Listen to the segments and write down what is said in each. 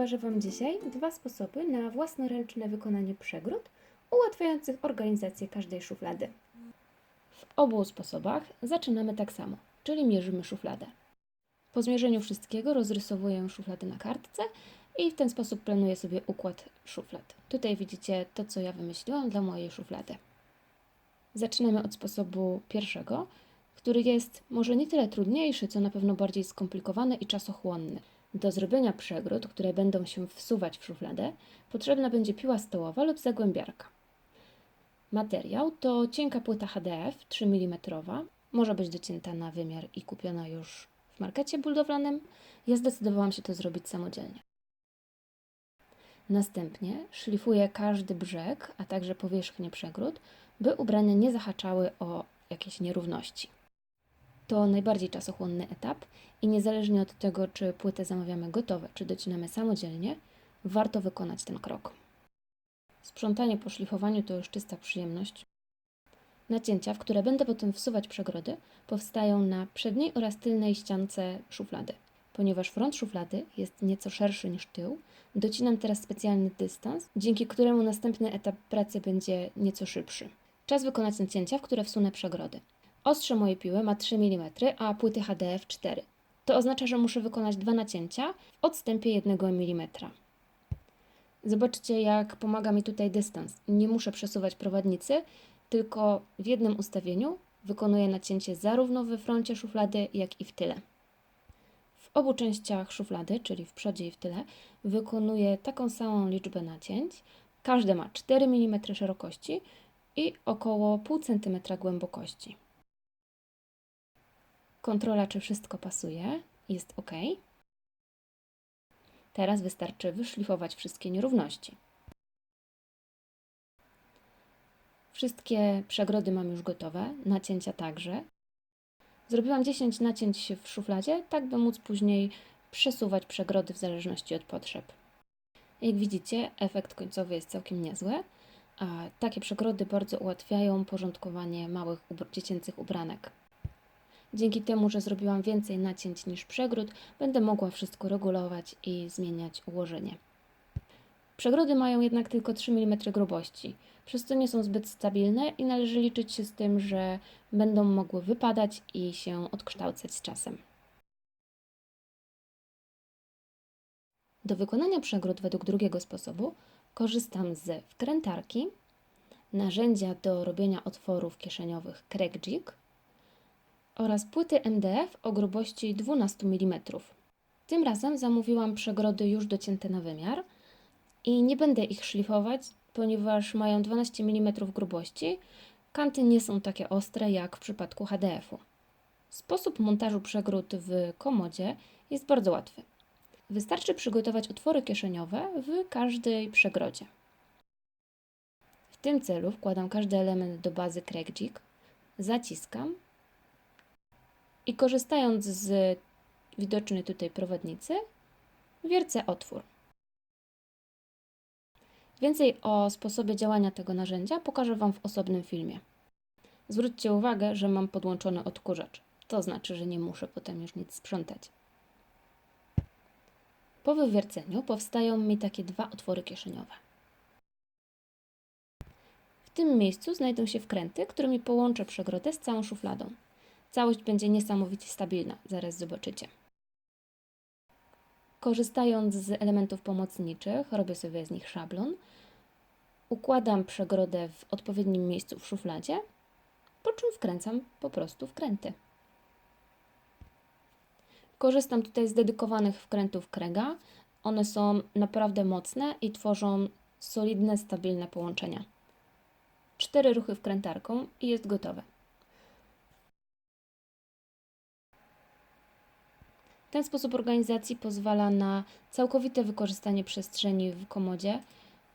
pokażę Wam dzisiaj dwa sposoby na własnoręczne wykonanie przegród ułatwiających organizację każdej szuflady. W obu sposobach zaczynamy tak samo, czyli mierzymy szufladę. Po zmierzeniu wszystkiego rozrysowuję szuflady na kartce i w ten sposób planuję sobie układ szuflad. Tutaj widzicie to, co ja wymyśliłam dla mojej szuflady. Zaczynamy od sposobu pierwszego, który jest może nie tyle trudniejszy, co na pewno bardziej skomplikowany i czasochłonny. Do zrobienia przegród, które będą się wsuwać w szufladę, potrzebna będzie piła stołowa lub zagłębiarka. Materiał to cienka płyta HDF 3 mm, może być docięta na wymiar i kupiona już w markecie budowlanym. Ja zdecydowałam się to zrobić samodzielnie. Następnie szlifuję każdy brzeg, a także powierzchnię przegród, by ubrania nie zahaczały o jakieś nierówności. To najbardziej czasochłonny etap i niezależnie od tego, czy płytę zamawiamy gotowe, czy docinamy samodzielnie, warto wykonać ten krok. Sprzątanie po szlifowaniu to już czysta przyjemność. Nacięcia, w które będę potem wsuwać przegrody, powstają na przedniej oraz tylnej ściance szuflady. Ponieważ front szuflady jest nieco szerszy niż tył, docinam teraz specjalny dystans, dzięki któremu następny etap pracy będzie nieco szybszy. Czas wykonać nacięcia, w które wsunę przegrody. Ostrze mojej piły ma 3 mm, a płyty HDF 4. To oznacza, że muszę wykonać dwa nacięcia w odstępie 1 mm. Zobaczcie, jak pomaga mi tutaj dystans. Nie muszę przesuwać prowadnicy, tylko w jednym ustawieniu wykonuję nacięcie zarówno we froncie szuflady, jak i w tyle. W obu częściach szuflady, czyli w przodzie i w tyle, wykonuję taką samą liczbę nacięć. Każde ma 4 mm szerokości i około 0,5 cm głębokości. Kontrola, czy wszystko pasuje, jest ok. Teraz wystarczy wyszlifować wszystkie nierówności. Wszystkie przegrody mam już gotowe, nacięcia także. Zrobiłam 10 nacięć w szufladzie, tak by móc później przesuwać przegrody w zależności od potrzeb. Jak widzicie, efekt końcowy jest całkiem niezły, a takie przegrody bardzo ułatwiają porządkowanie małych dziecięcych ubranek. Dzięki temu, że zrobiłam więcej nacięć niż przegród, będę mogła wszystko regulować i zmieniać ułożenie. Przegrody mają jednak tylko 3 mm grubości, przez co nie są zbyt stabilne i należy liczyć się z tym, że będą mogły wypadać i się odkształcać z czasem. Do wykonania przegród według drugiego sposobu korzystam z wkrętarki, narzędzia do robienia otworów kieszeniowych Craig Jig oraz płyty MDF o grubości 12 mm. Tym razem zamówiłam przegrody już docięte na wymiar i nie będę ich szlifować, ponieważ mają 12 mm grubości. Kanty nie są takie ostre jak w przypadku HDF-u. Sposób montażu przegród w komodzie jest bardzo łatwy. Wystarczy przygotować otwory kieszeniowe w każdej przegrodzie. W tym celu wkładam każdy element do bazy Craig zaciskam i korzystając z widocznej tutaj prowadnicy, wiercę otwór. Więcej o sposobie działania tego narzędzia pokażę Wam w osobnym filmie. Zwróćcie uwagę, że mam podłączony odkurzacz. To znaczy, że nie muszę potem już nic sprzątać. Po wywierceniu powstają mi takie dwa otwory kieszeniowe. W tym miejscu znajdą się wkręty, którymi połączę przegrodę z całą szufladą. Całość będzie niesamowicie stabilna, zaraz zobaczycie. Korzystając z elementów pomocniczych, robię sobie z nich szablon, układam przegrodę w odpowiednim miejscu w szufladzie, po czym wkręcam po prostu wkręty. Korzystam tutaj z dedykowanych wkrętów Krega. One są naprawdę mocne i tworzą solidne, stabilne połączenia. Cztery ruchy wkrętarką i jest gotowe. Ten sposób organizacji pozwala na całkowite wykorzystanie przestrzeni w komodzie.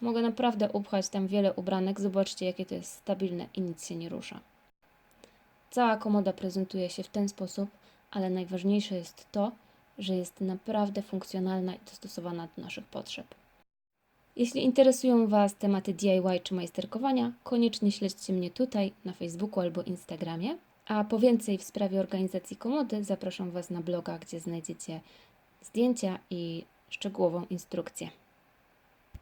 Mogę naprawdę upchać tam wiele ubranek. Zobaczcie, jakie to jest stabilne i nic się nie rusza. Cała komoda prezentuje się w ten sposób, ale najważniejsze jest to, że jest naprawdę funkcjonalna i dostosowana do naszych potrzeb. Jeśli interesują Was tematy DIY czy majsterkowania, koniecznie śledźcie mnie tutaj na Facebooku albo Instagramie. A po więcej w sprawie organizacji komody zapraszam Was na bloga, gdzie znajdziecie zdjęcia i szczegółową instrukcję.